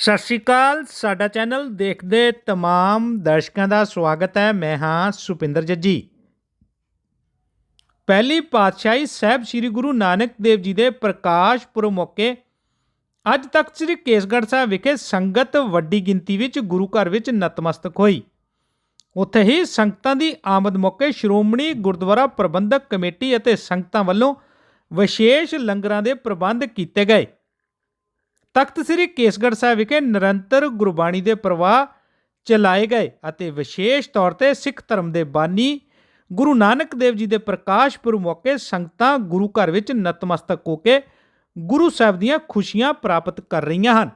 ਸਤਿ ਸ਼੍ਰੀ ਅਕਾਲ ਸਾਡਾ ਚੈਨਲ ਦੇਖਦੇ तमाम ਦਰਸ਼ਕਾਂ ਦਾ ਸਵਾਗਤ ਹੈ ਮੈਂ ਹਾਂ ਸੁਪਿੰਦਰ ਜੱਜੀ ਪਹਿਲੀ ਪਾਤਸ਼ਾਹੀ ਸਾਹਿਬ ਸ੍ਰੀ ਗੁਰੂ ਨਾਨਕ ਦੇਵ ਜੀ ਦੇ ਪ੍ਰਕਾਸ਼ ਪੁਰਬ ਮੌਕੇ ਅੱਜ ਤੱਕ ਸ੍ਰੀ ਕੇਸਗੜ੍ਹ ਸਾਹਿਬ ਵਿਖੇ ਸੰਗਤ ਵੱਡੀ ਗਿਣਤੀ ਵਿੱਚ ਗੁਰੂ ਘਰ ਵਿੱਚ ਨਤਮਸਤਕ ਹੋਈ ਉੱਥੇ ਹੀ ਸੰਗਤਾਂ ਦੀ ਆਮਦ ਮੌਕੇ ਸ਼੍ਰੋਮਣੀ ਗੁਰਦੁਆਰਾ ਪ੍ਰਬੰਧਕ ਕਮੇਟੀ ਅਤੇ ਸੰਗਤਾਂ ਵੱਲੋਂ ਵਿਸ਼ੇਸ਼ ਲੰਗਰਾਂ ਦੇ ਪ੍ਰਬੰਧ ਕੀਤੇ ਗਏ ਤਖਤ ਸ੍ਰੀ ਕੇਸਗੜ੍ਹ ਸਾਹਿਬ ਵਿਖੇ ਨਿਰੰਤਰ ਗੁਰਬਾਣੀ ਦੇ ਪ੍ਰਵਾਹ ਚਲਾਏ ਗਏ ਅਤੇ ਵਿਸ਼ੇਸ਼ ਤੌਰ ਤੇ ਸਿੱਖ ਧਰਮ ਦੇ ਬਾਨੀ ਗੁਰੂ ਨਾਨਕ ਦੇਵ ਜੀ ਦੇ ਪ੍ਰਕਾਸ਼ ਪੁਰਬ ਮੌਕੇ ਸੰਗਤਾਂ ਗੁਰੂ ਘਰ ਵਿੱਚ ਨਤਮਸਤਕ ਹੋ ਕੇ ਗੁਰੂ ਸਾਹਿਬ ਦੀਆਂ ਖੁਸ਼ੀਆਂ ਪ੍ਰਾਪਤ ਕਰ ਰਹੀਆਂ ਹਨ।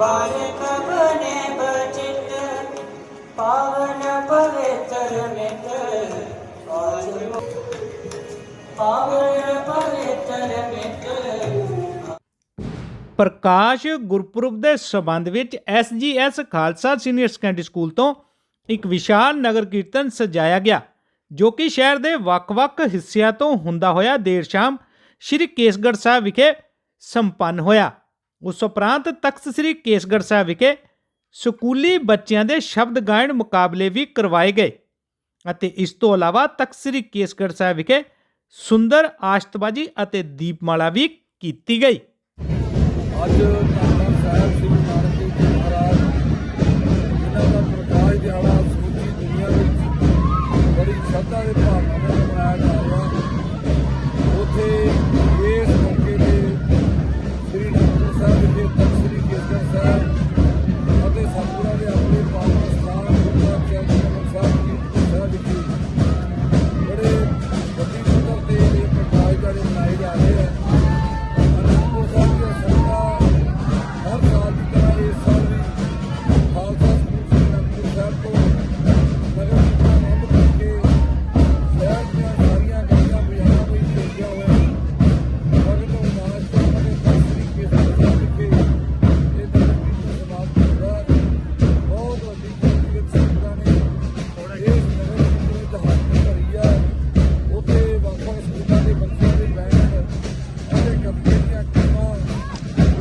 ਬਾਲਕ ਬਨੇ ਬਚਿਤ, ਪਾਵਨ ਪਵਿੱਤਰ ਮਿਤ ਪਾਵਨ ਪਵਿੱਤਰ ਮਿਤ ਪ੍ਰਕਾਸ਼ ਗੁਰਪੁਰਬ ਦੇ ਸਬੰਧ ਵਿੱਚ SGS Khalsa senior secondary school ਤੋਂ ਇੱਕ ਵਿਸ਼ਾਲ ਨਗਰ ਕੀਰਤਨ ਸਜਾਇਆ ਗਿਆ, ਜੋ ਕਿ ਸ਼ਹਿਰ ਦੇ ਵੱਖ-ਵੱਖ ਹਿੱਸਿਆਂ ਤੋਂ ਹੁੰਦਾ ਹੋਇਆ ਦੇਰ ਸ਼ਾਮ ਸ਼੍ਰੀ ਕੇਸਗੜ੍ਹ ਸਾਹਿਬ ਵਿਖੇ ਸੰਪੰਨ ਹੋਇਆ। ਉਸ ਉਪਰੰਤ ਤਖਤ ਸ੍ਰੀ ਕੇਸਗੜ੍ਹ ਸਾਹਿਬ ਵਿਖੇ ਸਕੂਲੀ ਬੱਚਿਆਂ ਦੇ ਸ਼ਬਦ ਗਾਇਨ ਮੁਕਾਬਲੇ ਵੀ ਕਰਵਾਏ ਗਏ ਅਤੇ ਇਸ ਤੋਂ ਇਲਾਵਾ ਤਖਤ ਸ੍ਰੀ ਕੇਸਗੜ੍ਹ ਸਾਹਿਬ ਵਿਖੇ ਸੁੰਦਰ ਆਸ਼ਤਬਾਜੀ ਅਤੇ ਦੀਪਮਾਲਾ ਵੀ ਕੀਤੀ ਗਈ। ਅੱਜ ਧੰਨ ਸਾਹਿਬ ਸ੍ਰੀ ਨਾਨਕ ਦੇਵ ਜੀ ਮਹਾਰਾਜ, ਜਿਨ੍ਹਾਂ ਦਾ ਪ੍ਰਕਾਸ਼ ਦਿਹਾੜਾ ਸਮੁੱਚੀ ਦੁਨੀਆ ਵਿੱਚ ਬੜੀ ਸ਼ਰਧਾ ਦੇ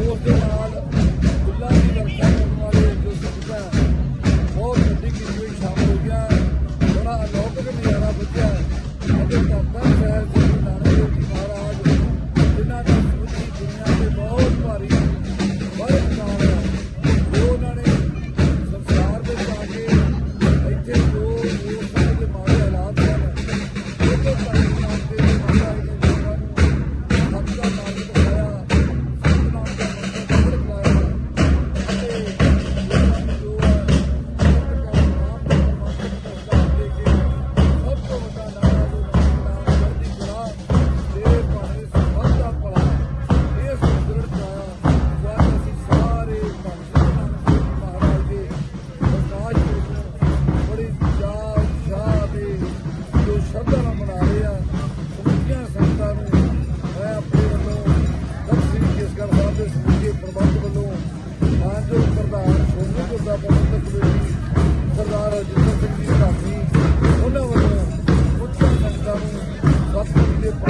Yeah.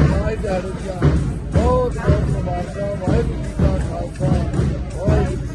Oh, God, oh, God, oh, God, oh, God, oh, God, oh, God, oh,